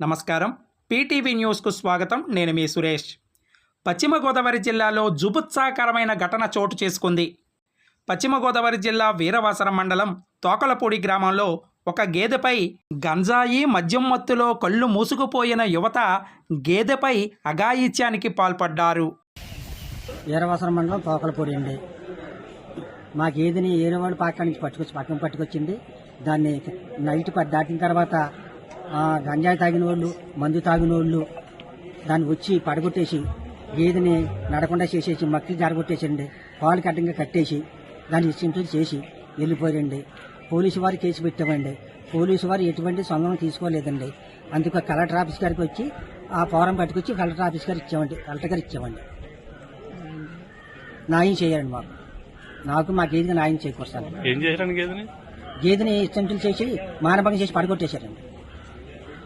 నమస్కారం. పీటీవీ న్యూస్కు స్వాగతం. నేను మీ సురేష్. పశ్చిమ గోదావరి జిల్లాలో జుబుత్సాకరమైన ఘటన చోటు చేసుకుంది. పశ్చిమ గోదావరి జిల్లా వీరవాసరం మండలం తోకలపూడి గ్రామంలో ఒక గేదెపై గంజాయి మద్యం మత్తులో కళ్ళు మూసుకుపోయిన యువత గేదెపై అఘాయిత్యానికి పాల్పడ్డారు. వీరవాసరం మండలం తోకలపూడి అండి. మా గేదెని ఏరే వాళ్ళు నుంచి పట్టుకొచ్చి పక్కన పట్టుకొచ్చింది. దాన్ని నైట్ ప- దాటిన తర్వాత గంజాయి తాగిన వాళ్ళు మందు తాగిన వాళ్ళు దాన్ని వచ్చి పడగొట్టేసి గేదెని నడకుండా చేసేసి మక్కి జరగొట్టేసండి పాలు కట్టంగా కట్టేసి దాన్ని ఇచ్చింటూ చేసి వెళ్ళిపోయారండి. పోలీసు వారు కేసు పెట్టామండి. పోలీసు వారు ఎటువంటి సొంతం తీసుకోలేదండి. అందుకు కలెక్టర్ ఆఫీస్ గారికి వచ్చి ఆ ఫారం పట్టుకొచ్చి కలెక్టర్ ఆఫీస్ గారు ఇచ్చామండి. కలెక్టర్ గారు ఇచ్చామండి. న్యాయం చేయాలండి మాకు. నాకు మా గేదెకి న్యాయం చేశారని గేదెని? గేదెని ఇష్టంతులు చేసి మానభంగం చేసి పడగొట్టేశారండి.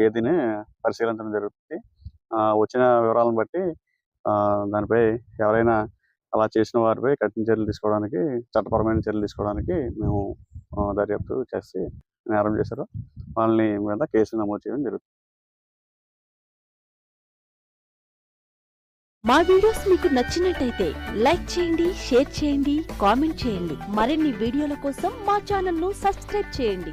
గేదెని పరిశీలించడం జరుగుతుంది. వచ్చిన వివరాలను బట్టి దానిపై ఎవరైనా అలా చేసిన వారిపై కఠిన చర్యలు తీసుకోవడానికి చట్టపరమైన చర్యలు తీసుకోవడానికి మేము దర్యాప్తు చేసి నేరం చేశారు. వాళ్ళని మీద కేసు నమోదు చేయడం జరుగుతుంది. మా వీడియోస్ మీకు నచ్చినట్టయితే లైక్ చేయండి షేర్ చేయండి కామెంట్ చేయండి. మరిన్ని వీడియోల కోసం మా ఛానల్ను సబ్స్క్రైబ్ చేయండి.